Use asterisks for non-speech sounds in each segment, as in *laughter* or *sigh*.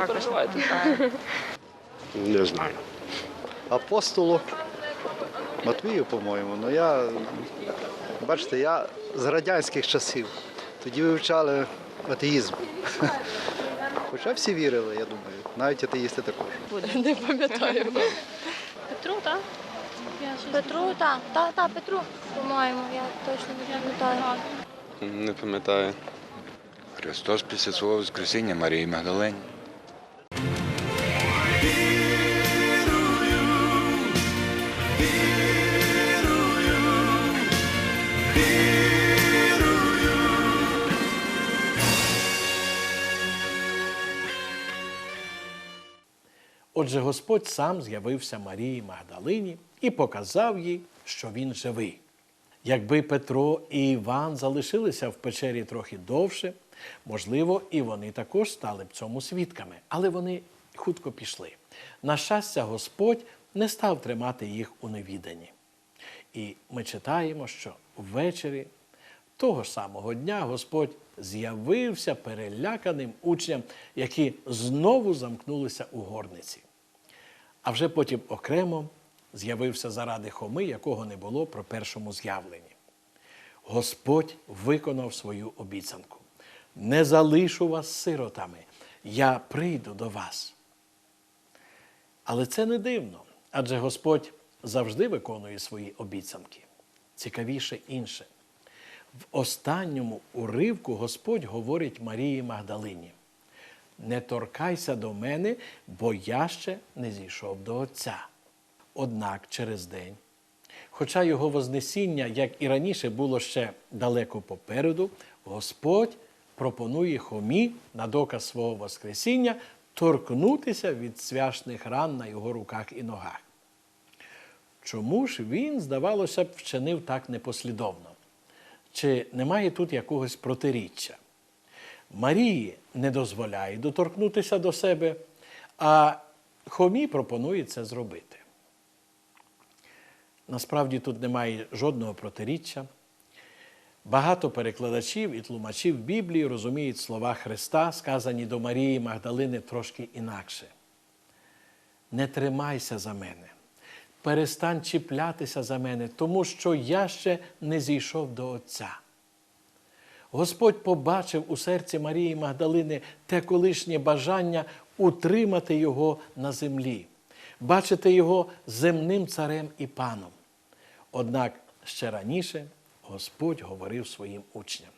також. переживаєте? Так. Не знаю. апостолу Матвію, по-моєму. Ну я, бачите, я з радянських часів. Тоді вивчали атеїзм. *laughs* Хоча всі вірили, я думаю. Навіть атеїсти також. Не пам'ятаю. Петру, так? Петру, так, так, так, Петру, по-моєму, я точно не пам'ятаю. Не пам'ятаю. Христос після свого Воскресіння Марії Магдалені. Отже, Господь сам з'явився Марії Магдалині і показав їй, що він живий. Якби Петро і Іван залишилися в печері трохи довше, можливо, і вони також стали б цьому свідками, але вони хутко пішли. На щастя, Господь не став тримати їх у невіданні. І ми читаємо, що ввечері того ж самого дня Господь з'явився переляканим учням, які знову замкнулися у горниці. А вже потім окремо з'явився заради Хоми, якого не було при першому з'явленні. Господь виконав свою обіцянку. Не залишу вас сиротами, я прийду до вас. Але це не дивно, адже Господь завжди виконує свої обіцянки. Цікавіше інше. В останньому уривку Господь говорить Марії Магдалині: не торкайся до мене, бо я ще не зійшов до Отця. Однак через день, хоча його Вознесіння, як і раніше, було ще далеко попереду, Господь пропонує Хомі на доказ свого Воскресіння торкнутися від свяшних ран на його руках і ногах. Чому ж він, здавалося б, вчинив так непослідовно? Чи немає тут якогось протиріччя? Марії не дозволяє доторкнутися до себе, а Хомі пропонує це зробити. Насправді тут немає жодного протиріччя. Багато перекладачів і тлумачів Біблії розуміють слова Христа, сказані до Марії Магдалини трошки інакше. Не тримайся за мене, перестань чіплятися за мене, тому що я ще не зійшов до Отця. Господь побачив у серці Марії Магдалини те колишнє бажання утримати його на землі, бачити його земним царем і паном. Однак ще раніше Господь говорив своїм учням.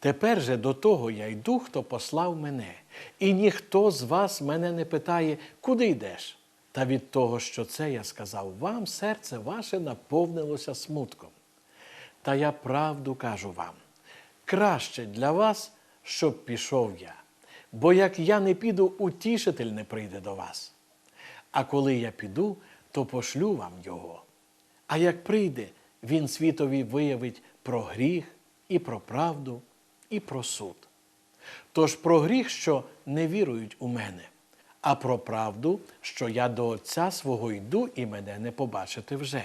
Тепер же до того я йду, хто послав мене, і ніхто з вас мене не питає, куди йдеш. Та від того, що це я сказав вам, серце ваше наповнилося смутком. Та я правду кажу вам краще для вас, щоб пішов я. Бо як я не піду, утішитель не прийде до вас. А коли я піду, то пошлю вам його. А як прийде, він світові виявить про гріх, і про правду, і про суд. Тож про гріх, що не вірують у мене, а про правду, що я до Отця свого йду і мене не побачити вже,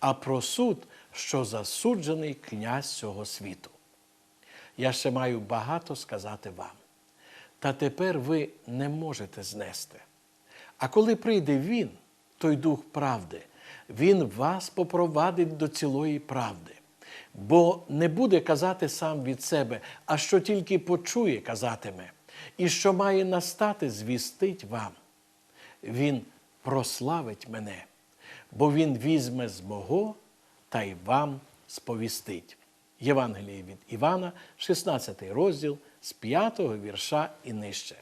а про суд, що засуджений князь цього світу. Я ще маю багато сказати вам. Та тепер ви не можете знести. А коли прийде Він, той Дух правди, Він вас попровадить до цілої правди, бо не буде казати сам від себе, а що тільки почує, казатиме, і що має настати, звістить вам. Він прославить мене, бо Він візьме з мого та й вам сповістить. Євангеліє від Івана, 16 розділ з 5 вірша і нижче.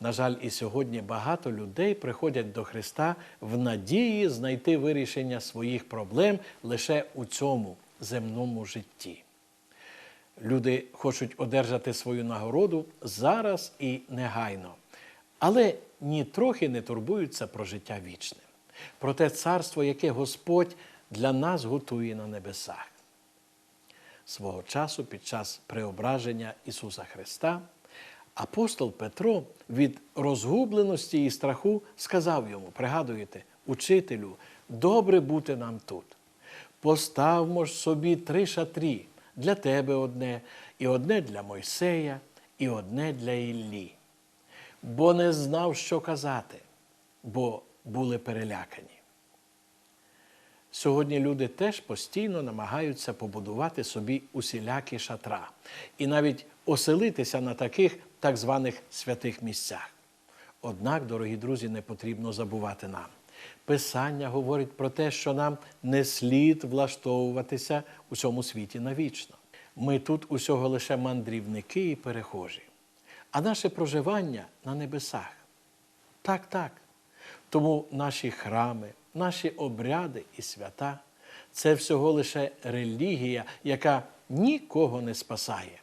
На жаль, і сьогодні багато людей приходять до Христа в надії знайти вирішення своїх проблем лише у цьому земному житті. Люди хочуть одержати свою нагороду зараз і негайно, але ні трохи не турбуються про життя вічне, про те царство, яке Господь для нас готує на небесах. Свого часу під час преображення Ісуса Христа апостол Петро від розгубленості і страху сказав йому: пригадуєте, учителю, добре бути нам тут. Поставмо ж собі три шатрі для тебе одне, і одне для Мойсея, і одне для Іллі. бо не знав, що казати, бо були перелякані. Сьогодні люди теж постійно намагаються побудувати собі усілякі шатра і навіть оселитися на таких так званих святих місцях. Однак, дорогі друзі, не потрібно забувати нам. Писання говорить про те, що нам не слід влаштовуватися у цьому світі навічно. Ми тут усього лише мандрівники і перехожі, а наше проживання на небесах. Так, так. Тому наші храми, наші обряди і свята це всього лише релігія, яка нікого не спасає.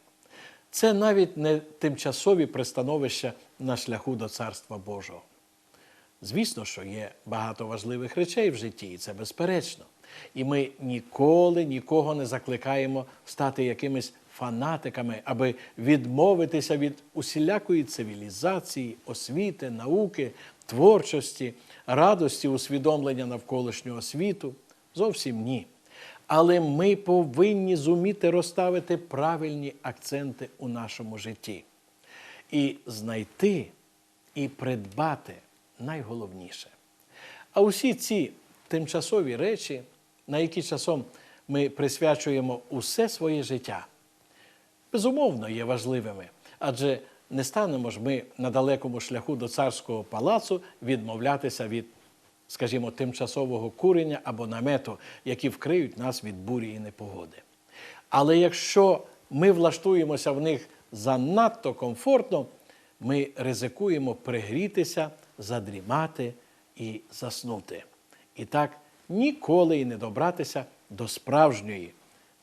Це навіть не тимчасові пристановища на шляху до Царства Божого. Звісно, що є багато важливих речей в житті, і це безперечно. І ми ніколи нікого не закликаємо стати якимись фанатиками, аби відмовитися від усілякої цивілізації, освіти, науки, творчості, радості усвідомлення навколишнього світу. Зовсім ні. Але ми повинні зуміти розставити правильні акценти у нашому житті і знайти і придбати найголовніше. А усі ці тимчасові речі, на які часом ми присвячуємо усе своє життя, безумовно є важливими, адже не станемо ж ми на далекому шляху до царського палацу відмовлятися від, скажімо, тимчасового курення або намету, які вкриють нас від бурі і непогоди. Але якщо ми влаштуємося в них занадто комфортно, ми ризикуємо пригрітися, задрімати і заснути. І так ніколи і не добратися до справжньої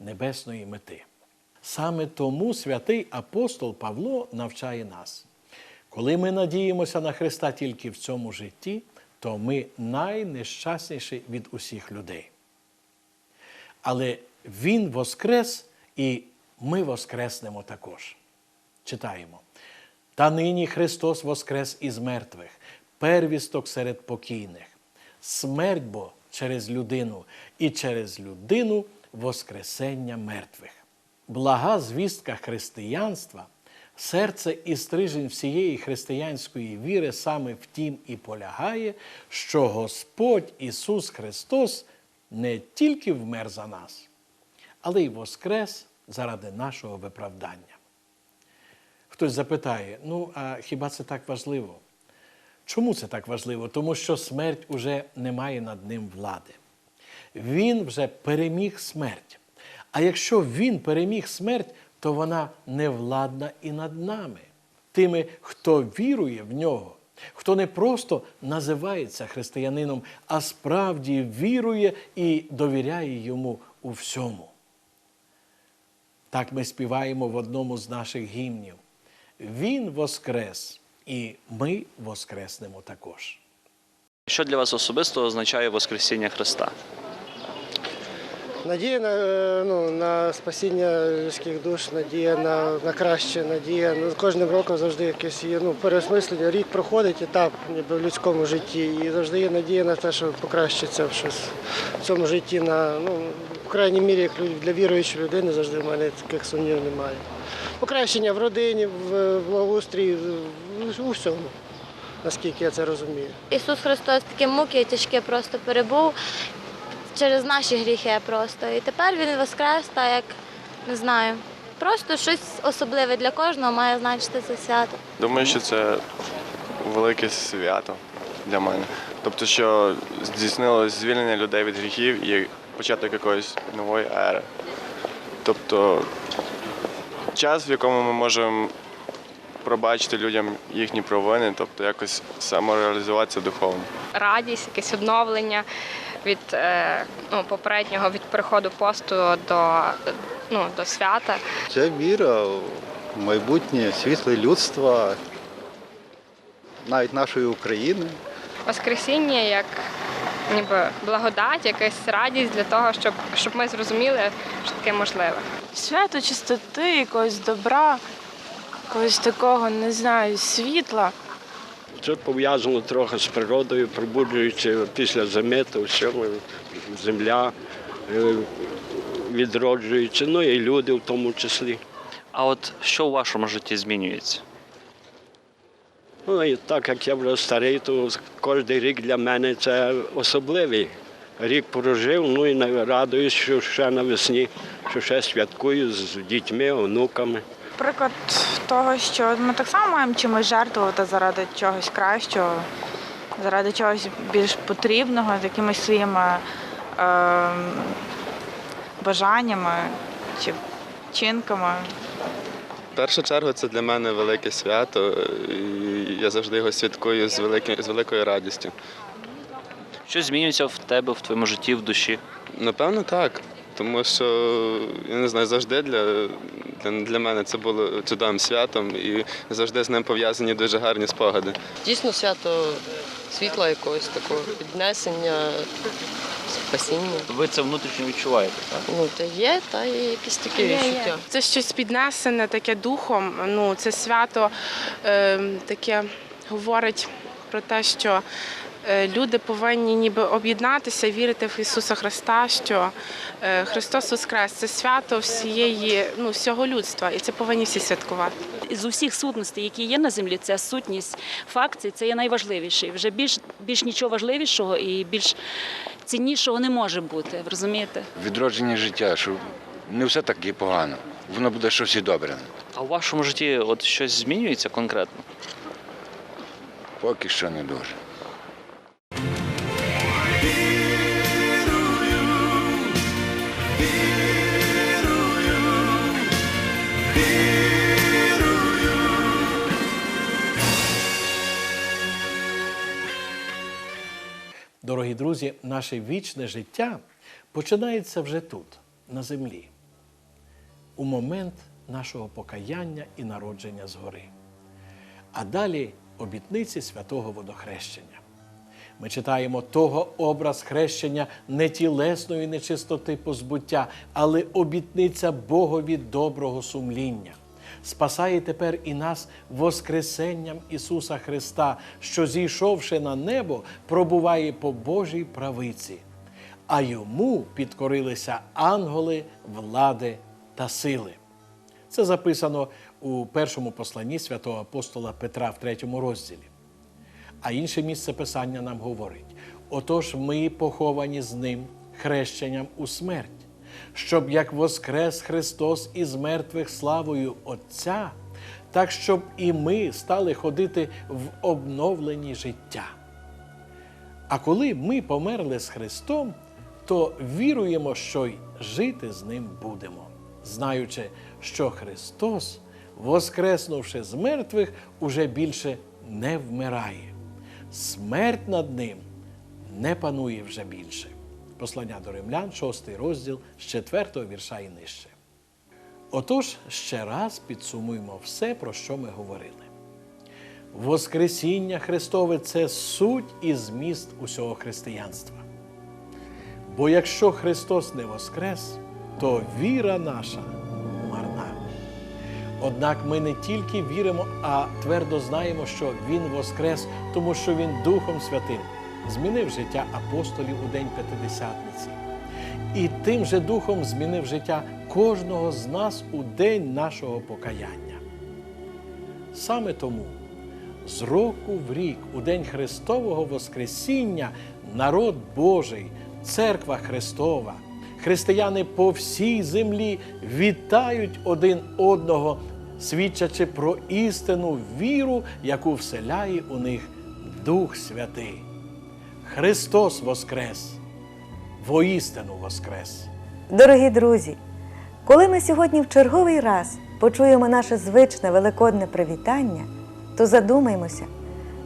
небесної мети. Саме тому святий апостол Павло навчає нас. Коли ми надіємося на Христа тільки в цьому житті, то ми найнещасніші від усіх людей. Але Він воскрес, і ми воскреснемо також. Читаємо. Та нині Христос воскрес із мертвих, первісток серед покійних. Смерть бо через людину, і через людину Воскресення мертвих. Блага звістка християнства, серце і стрижень всієї християнської віри саме в тім і полягає, що Господь Ісус Христос не тільки вмер за нас, але й воскрес заради нашого виправдання. Хтось запитає: ну, а хіба це так важливо? Чому це так важливо? Тому що смерть уже не має над ним влади. Він вже переміг смерть. А якщо він переміг смерть, то вона не владна і над нами, тими, хто вірує в нього, хто не просто називається християнином, а справді вірує і довіряє йому у всьому. Так ми співаємо в одному з наших гімнів. Він воскрес, і ми воскреснемо також. Що для вас особисто означає Воскресіння Христа? Надія на, ну, на спасіння людських душ, надія на, на краще, надія. Ну, кожним роком завжди якесь є ну, переосмислення. Рік проходить етап ніби, в людському житті, і завжди є надія на те, що покращиться щось в цьому житті. На, ну, в крайній мірі, як для віруючої людини, завжди в мене таких сумнів немає. Покращення в родині, в благоустрій, в- у всьому, наскільки я це розумію. Ісус Христос такі муки тяжкі просто перебув через наші гріхи просто. І тепер Він воскрес, так як не знаю. Просто щось особливе для кожного має значити це свято. Думаю, що це велике свято для мене. Тобто, що здійснилось звільнення людей від гріхів і початок якоїсь нової ери. Тобто час, в якому ми можемо пробачити людям їхні провини, тобто якось самореалізуватися духовно. радість, якесь відновлення від е, ну, попереднього від переходу посту до, ну, до свята. Це віра в майбутнє світле людства, навіть нашої України. Воскресіння як ніби благодать, якась радість для того, щоб, щоб ми зрозуміли, що таке можливе. Свято чистоти, якогось добра, якогось такого, не знаю, світла. Це пов'язано трохи з природою, пробуджуючи після замету, всьому земля е, відроджується, ну і люди в тому числі. А от що у вашому житті змінюється? Ну і так як я вже старий, то кожен рік для мене це особливий. Рік прожив, ну і радуюсь, що ще навесні, що ще святкую з дітьми, онуками. Приклад того, що ми так само маємо чимось жертвувати заради чогось кращого, заради чогось більш потрібного, з якимись своїми е, бажаннями чи вчинками. В першу чергу це для мене велике свято, і я завжди його святкую з, великим, з великою радістю. Що змінюється в тебе, в твоєму житті, в душі? Напевно, так. Тому що я не знаю, завжди для, для, мене це було чудовим святом і завжди з ним пов'язані дуже гарні спогади. Дійсно свято світла якогось такого піднесення, спасіння. Ви це внутрішньо відчуваєте, так? Ну, та є, та є якісь такі відчуття. Це щось піднесене, таке духом. Ну, це свято е, таке говорить про те, що люди повинні ніби об'єднатися, вірити в Ісуса Христа, що е, Христос Воскрес це свято всієї, ну, всього людства, і це повинні всі святкувати. З усіх сутностей, які є на землі, ця сутність факцій, це є найважливіший. Вже більш, більш нічого важливішого і більш ціннішого не може бути. Розумієте? Відродження життя, що не все так і погано. Воно буде щось і добре. А у вашому житті от щось змінюється конкретно? Поки що не дуже. Дорогі друзі, наше вічне життя починається вже тут, на землі, у момент нашого покаяння і народження згори. А далі обітниці святого водохрещення. Ми читаємо того образ хрещення не тілесної нечистоти позбуття, але обітниця Богові доброго сумління. Спасає тепер і нас Воскресенням Ісуса Христа, що, зійшовши на небо, пробуває по Божій правиці, а йому підкорилися ангели, влади та сили. Це записано у першому посланні святого апостола Петра в третьому розділі. А інше місце писання нам говорить: отож ми поховані з ним хрещенням у смерть, щоб як воскрес Христос із мертвих славою Отця, так щоб і ми стали ходити в обновленні життя. А коли ми померли з Христом, то віруємо, що й жити з ним будемо, знаючи, що Христос, воскреснувши з мертвих, уже більше не вмирає. Смерть над ним не панує вже більше. Послання до римлян, 6 розділ з 4 вірша і нижче. Отож, ще раз підсумуємо все, про що ми говорили. Воскресіння Христове це суть і зміст усього християнства. Бо якщо Христос не воскрес, то віра наша марна. Однак ми не тільки віримо, а твердо знаємо, що Він воскрес, тому що Він Духом Святим змінив життя апостолів у День П'ятидесятниці. І тим же Духом змінив життя кожного з нас у день нашого покаяння. Саме тому з року в рік, у День Христового Воскресіння, народ Божий, Церква Христова, християни по всій землі вітають один одного, свідчачи про істинну віру, яку вселяє у них Дух Святий. Христос Воскрес! Воістину Воскрес! Дорогі друзі, коли ми сьогодні в черговий раз почуємо наше звичне великодне привітання, то задумаймося,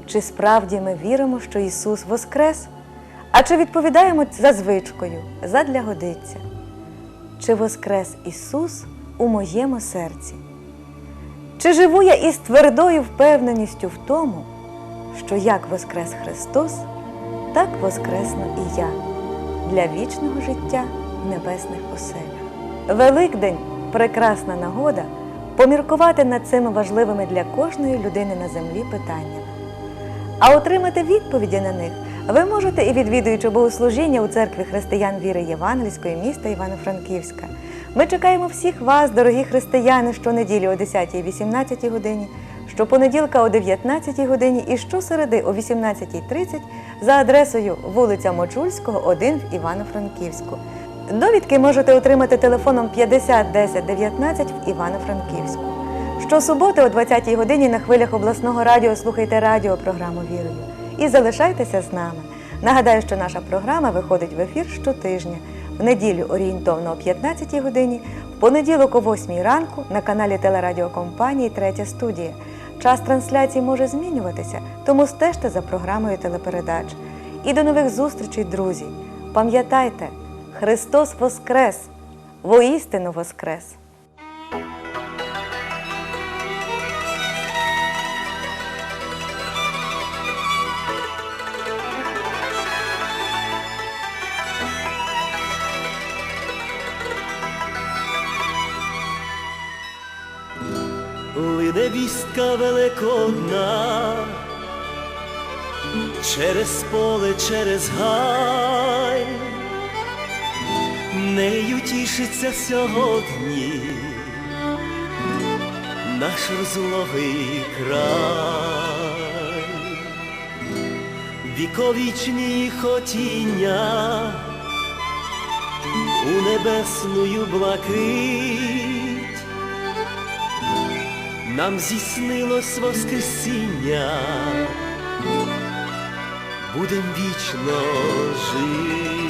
чи справді ми віримо, що Ісус Воскрес, а чи відповідаємо за звичкою, задля годиться. Чи Воскрес Ісус у моєму серці? Чи живу я із твердою впевненістю в тому, що як Воскрес Христос, так воскресну і я для вічного життя в небесних оселях. Великдень прекрасна нагода поміркувати над цими важливими для кожної людини на землі питаннями. А отримати відповіді на них ви можете і відвідуючи богослужіння у церкві християн віри Євангельської міста Івано-Франківська. Ми чекаємо всіх вас, дорогі християни, щонеділі о 10 і 18 годині, щопонеділка о 19 годині і щосереди о 18.30 за адресою вулиця Мочульського, 1 в Івано-Франківську. Довідки можете отримати телефоном 50 10 19 в Івано-Франківську. Щосуботи о 20 годині на хвилях обласного радіо слухайте радіопрограму Вірою і залишайтеся з нами. Нагадаю, що наша програма виходить в ефір щотижня, в неділю орієнтовно о 15 годині, в понеділок о 8 ранку на каналі телерадіокомпанії Третя студія. Час трансляції може змінюватися, тому стежте за програмою телепередач. І до нових зустрічей, друзі! Пам'ятайте, Христос Воскрес! Воістину Воскрес! Великодна, через поле, через гай, нею тішиться сьогодні наш розлогий край, віковічні хотіння у небесную блакить нам зіснилось Воскресіння, будем вічно жить.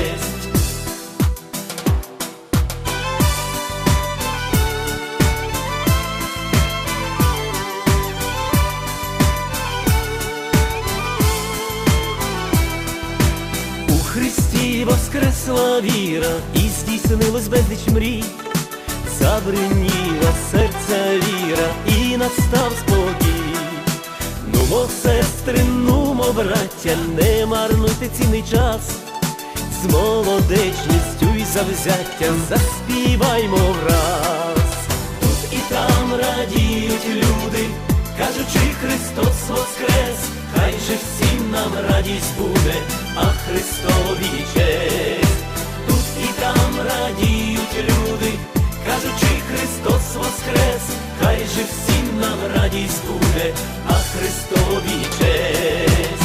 Воскресла віра, і здійснилось безліч мрій, забриніла серця віра, і настав спокій. Нумо, сестри, нумо, браття, не марнуйте цінний час, з молодечністю і завзяттям заспіваймо враз. Тут і там радіють люди, кажучи, Христос воскрес, хай же всім нам радість буде, а Христові честь. Радіють люди, кажучи, Христос воскрес, хай же всім нам радість буде, а Христові честь.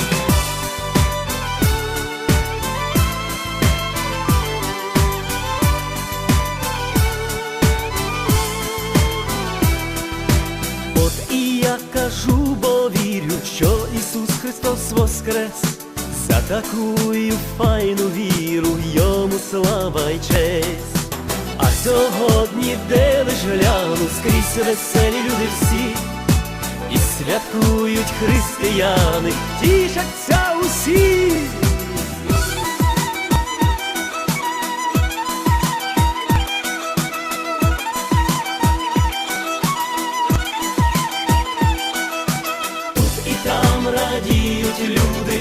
От і я кажу, бо вірю, що Ісус Христос воскрес, такую файну віру, йому слава й честь. А сьогодні, де лиш гляну, скрізь веселі люди всі, і святкують християни, тішаться усі. І там радіють люди,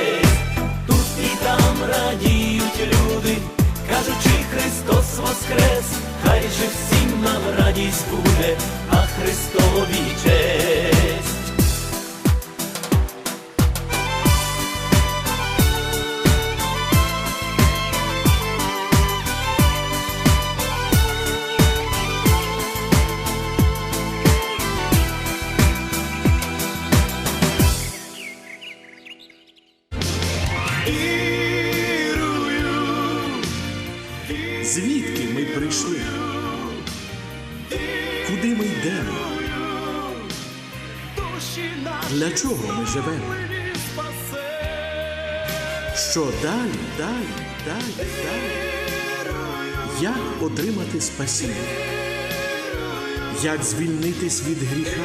Христос воскрес, хай же всім нам радість буде, а Христові честь. Далі, далі, далі, далі? Як отримати спасіння? Як звільнитись від гріха?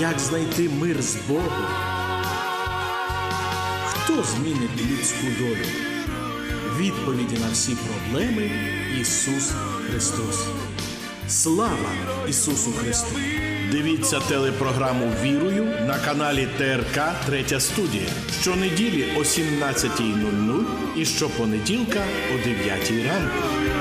Як знайти мир з Богом? Хто змінить людську долю? Відповіді на всі проблеми Ісус Христос. Слава Ісусу Христу! Дивіться телепрограму Вірую на каналі ТРК Третя студія щонеділі о 17.00 і щопонеділка о 9 ранку.